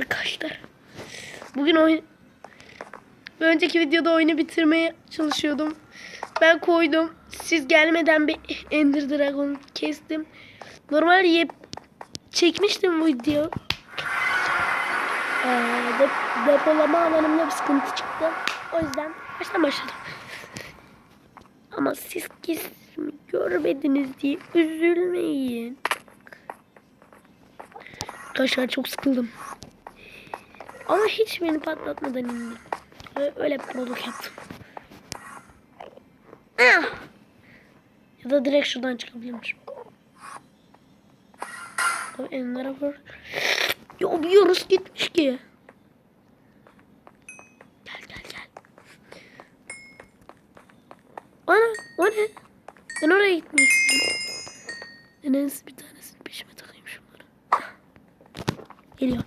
Arkadaşlar. Bugün oyun... Önceki videoda oyunu bitirmeye çalışıyordum. Ben koydum. Siz gelmeden bir Ender Dragon kestim. Normal yep çekmiştim bu video. Ee, dep- depolama alanımda bir sıkıntı çıktı. O yüzden baştan başladım. Ama siz kesimi görmediniz diye üzülmeyin. Arkadaşlar çok sıkıldım. Ama hiç beni patlatmadan indim. Öyle, öyle prolog yaptım. Ah! Ya da direkt şuradan çıkabilirmişim. Abi enlere var. Ya bir yarısı gitmiş ki. Gel gel gel. Ana o ne? Ben oraya gitmek istiyorum. En bir tanesini peşime takayım şunları. Geliyor.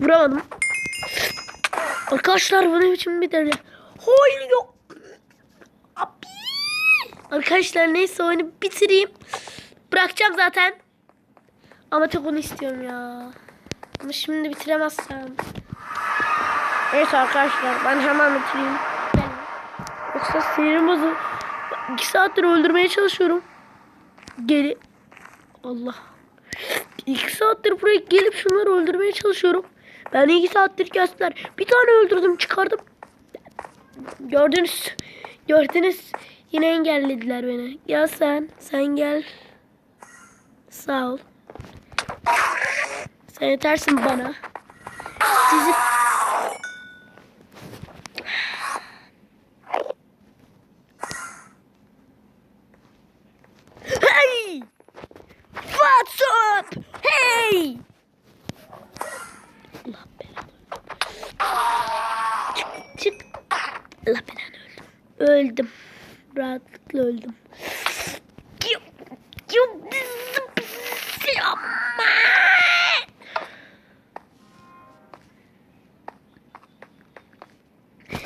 Vuramadım. Arkadaşlar bu ne biçim bir deli. Hayır yok. Abi. Arkadaşlar neyse oyunu bitireyim. Bırakacağım zaten. Ama çok onu istiyorum ya. Ama şimdi bitiremezsem. Neyse arkadaşlar ben hemen bitireyim. Yoksa sinirim bozulur. İki saattir öldürmeye çalışıyorum. Geri. Allah. İki saattir buraya gelip şunları öldürmeye çalışıyorum. Ben iki saattir kestiler. Bir tane öldürdüm çıkardım. Gördünüz. Gördünüz. Yine engellediler beni. Gel sen. Sen gel. Sağ ol. Sen yetersin bana. Sizi... öldüm. Rahatlıkla öldüm. Yapma.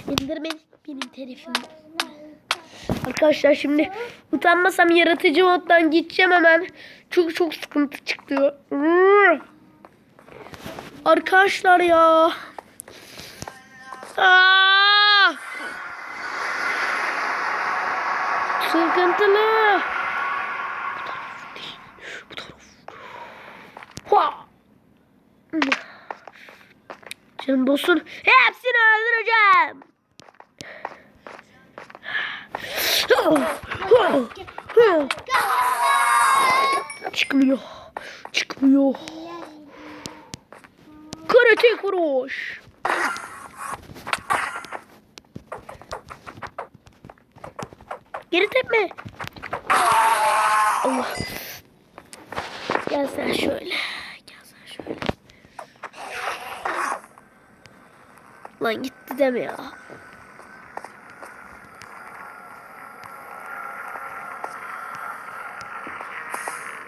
İndirme benim telefonu. Arkadaşlar şimdi utanmasam yaratıcı moddan gideceğim hemen. Çok çok sıkıntı çıktı. Arkadaşlar ya. Aa! Sıkıntılı. Bu taraf. Hua! Canım dostum hepsini öldüreceğim. Çıkmıyor. Çıkmıyor. Karate kuruş. Geri tepme. Allah. Gel sen şöyle. Gel sen şöyle. Lan gitti deme ya.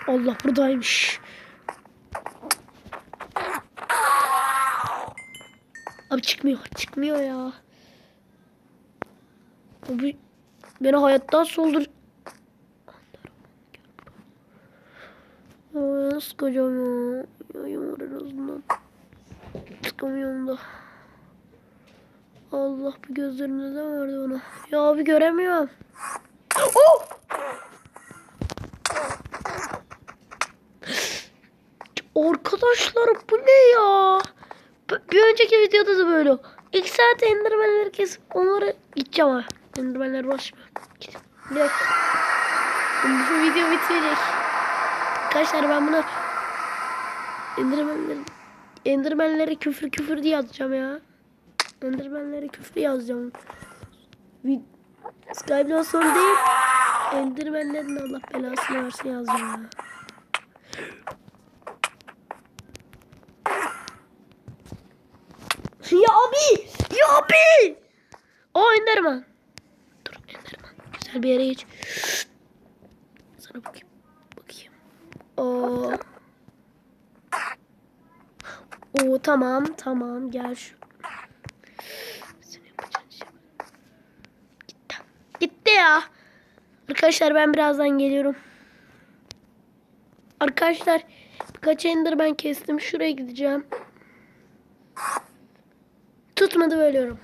Allah buradaymış. Abi çıkmıyor. Çıkmıyor ya. Abi beni hayattan soldur. Aa, sıkacağım ya. Yayım var en azından. Sıkamıyorum da. Allah bu gözlerinde ne vardı ona? Ya abi göremiyorum. Oh! Arkadaşlar bu ne ya? Bir önceki videoda da böyle. İlk saat endermenleri kesip onları gideceğim ha. Endermenler boş. Git. Direkt. Bu video bitecek. Arkadaşlar ben bunu endermenleri endermenleri küfür küfür diye yazacağım ya. Endermenleri küfür yazacağım. Vid Skyblock son değil. Endermenlerin Allah belasını versin yazacağım ya. Ya abi! Ya abi! O Enderman. Güzel bir yere geç. Sana bakayım. Bakayım. Oo. Oo tamam tamam gel şu. Şey. Gitti. Gitti ya. Arkadaşlar ben birazdan geliyorum. Arkadaşlar Kaç ender ben kestim. Şuraya gideceğim. Tutmadı bölüyorum.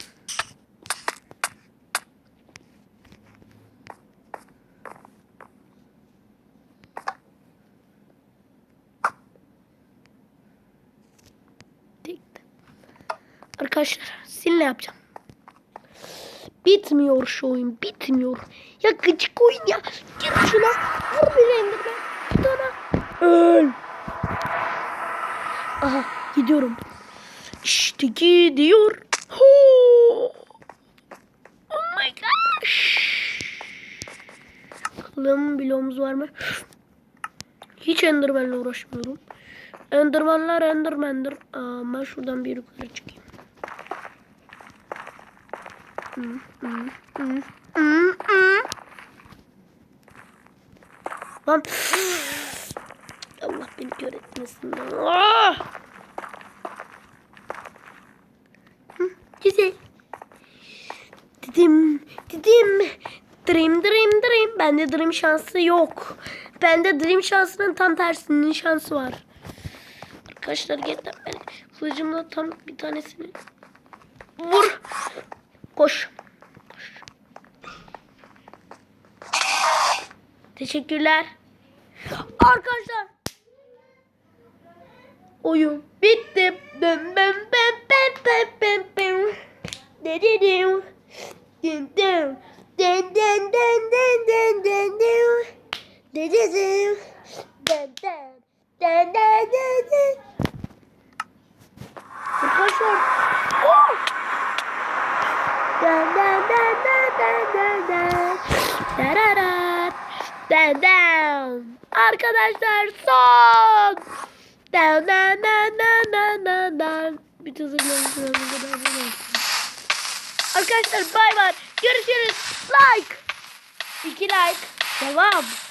Tek- Arkadaşlar sizinle yapacağım. Bitmiyor şu oyun. Bitmiyor. Ya gıcık oyun ya. Git şuna. Vur bir enderman. Git ona. Öl. Aha gidiyorum. İşte gidiyor. Hoo. Oh my gosh. Bakalım bloğumuz var mı? Hiç Enderman'le uğraşmıyorum. Enderman'lar Enderman'dır. Aa, şuradan bir yukarı çıkayım. Lan. Allah beni kör etmesin. Ah! Güzel. Dedim, dedim. Dream, dream, dream. Bende dream şansı yok. Bende dream şansının tam tersinin şansı var. Arkadaşlar gerçekten ben kılıcımla tam bir tanesini vur. Koş. Koş. Teşekkürler. Arkadaşlar. Oyun bitti. Bem bem bem bem bem bem bem. Dededim. Din din. Den den den den den den. Dededim. Den den. Den den den den. Dararat. Dan dan. Arkadaşlar son. Dan dan dan dan dan dan dan. Bütün Arkadaşlar bay bay. Görüşürüz. Like. İki like. Devam.